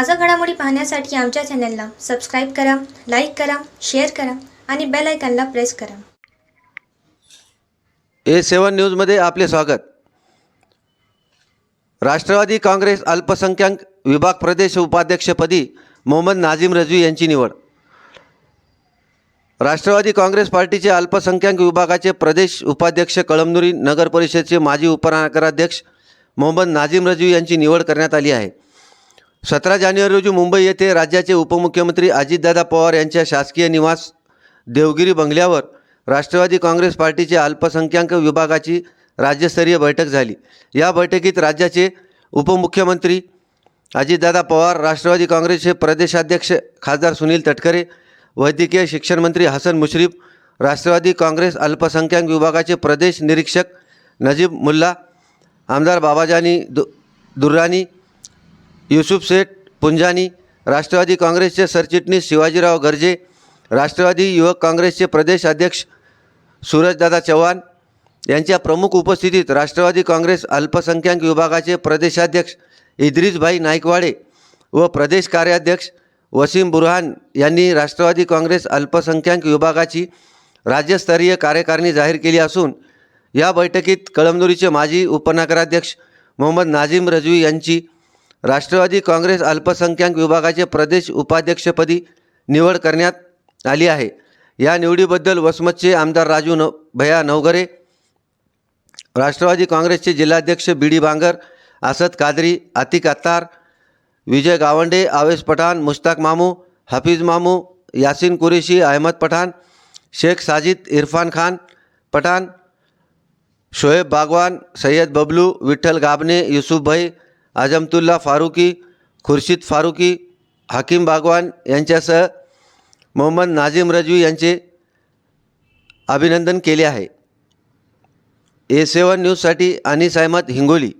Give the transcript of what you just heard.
ताज्या घडामोडी पाहण्यासाठी आमच्या चॅनलला सबस्क्राईब करा लाईक करा शेअर करा आणि बेल आयकॉनला प्रेस करा. ए सेवन न्यूजमध्ये आपले स्वागत. राष्ट्रवादी काँग्रेस अल्पसंख्याक विभाग प्रदेश उपाध्यक्षपदी मोहम्मद नाझीम रजवी यांची निवड. राष्ट्रवादी काँग्रेस पार्टीचे अल्पसंख्याक विभागाचे प्रदेश उपाध्यक्ष कळमनुरी नगर परिषदेचे माजी उपनगराध्यक्ष मोहम्मद नाझीम रजवी यांची निवड करण्यात आली आहे. सतरा जानेवारी रोजी मुंबई येथे राज्याचे उपमुख्यमंत्री अजितदादा पवार यांच्या शासकीय निवास देवगिरी बंगल्यावर राष्ट्रवादी काँग्रेस पार्टीचे अल्पसंख्याक विभागाची राज्यस्तरीय बैठक झाली. या बैठकीत राज्याचे उपमुख्यमंत्री अजितदादा पवार राष्ट्रवादी काँग्रेसचे प्रदेशाध्यक्ष खासदार सुनील तटकरे वैद्यकीय शिक्षण मंत्री हसन मुश्रीफ राष्ट्रवादी काँग्रेस अल्पसंख्याक विभागाचे प्रदेश निरीक्षक नजीब मुल्ला आमदार बाबाजानी दु दुर्राणी युसुफ शेठ पुंजानी राष्ट्रवादी काँग्रेसचे सरचिटणीस शिवाजीराव गर्जे राष्ट्रवादी युवक काँग्रेसचे प्रदेश अध्यक्ष सूरजदादा चव्हाण यांच्या प्रमुख उपस्थितीत राष्ट्रवादी काँग्रेस अल्पसंख्याक विभागाचे प्रदेशाध्यक्ष इद्रिसभाई नाईकवाडे व प्रदेश कार्याध्यक्ष वसीम बुरहान यांनी राष्ट्रवादी काँग्रेस अल्पसंख्याक विभागाची राज्यस्तरीय कार्यकारिणी जाहीर केली असून या बैठकीत कळमनुरीचे माजी उपनगराध्यक्ष मोहम्मद नाझीम रजवी यांची राष्ट्रवादी काँग्रेस अल्पसंख्याक विभागाचे प्रदेश उपाध्यक्षपदी निवड करण्यात आली आहे. या निवडीबद्दल वसमतचे आमदार राजू न भया नवघरे राष्ट्रवादी काँग्रेसचे जिल्हाध्यक्ष बी डी बांगर असद कादरी आतिक अत्तार विजय गावंडे आवेश पठाण मुश्ताक मामू हफीज मामू यासिन कुरेशी अहमद पठाण शेख साजिद इरफान खान पठाण शोएब बागवान सय्यद बबलू विठ्ठल गाबने युसुफ भाई अजमतुल्ला फारुकी खुर्शीद फारुकी हकीम बागवान यांच्यासह मोहम्मद नाझीम रजवी यांचे अभिनंदन केले आहे. ए सेवन न्यूजसाठी अनिस अहमद हिंगोली.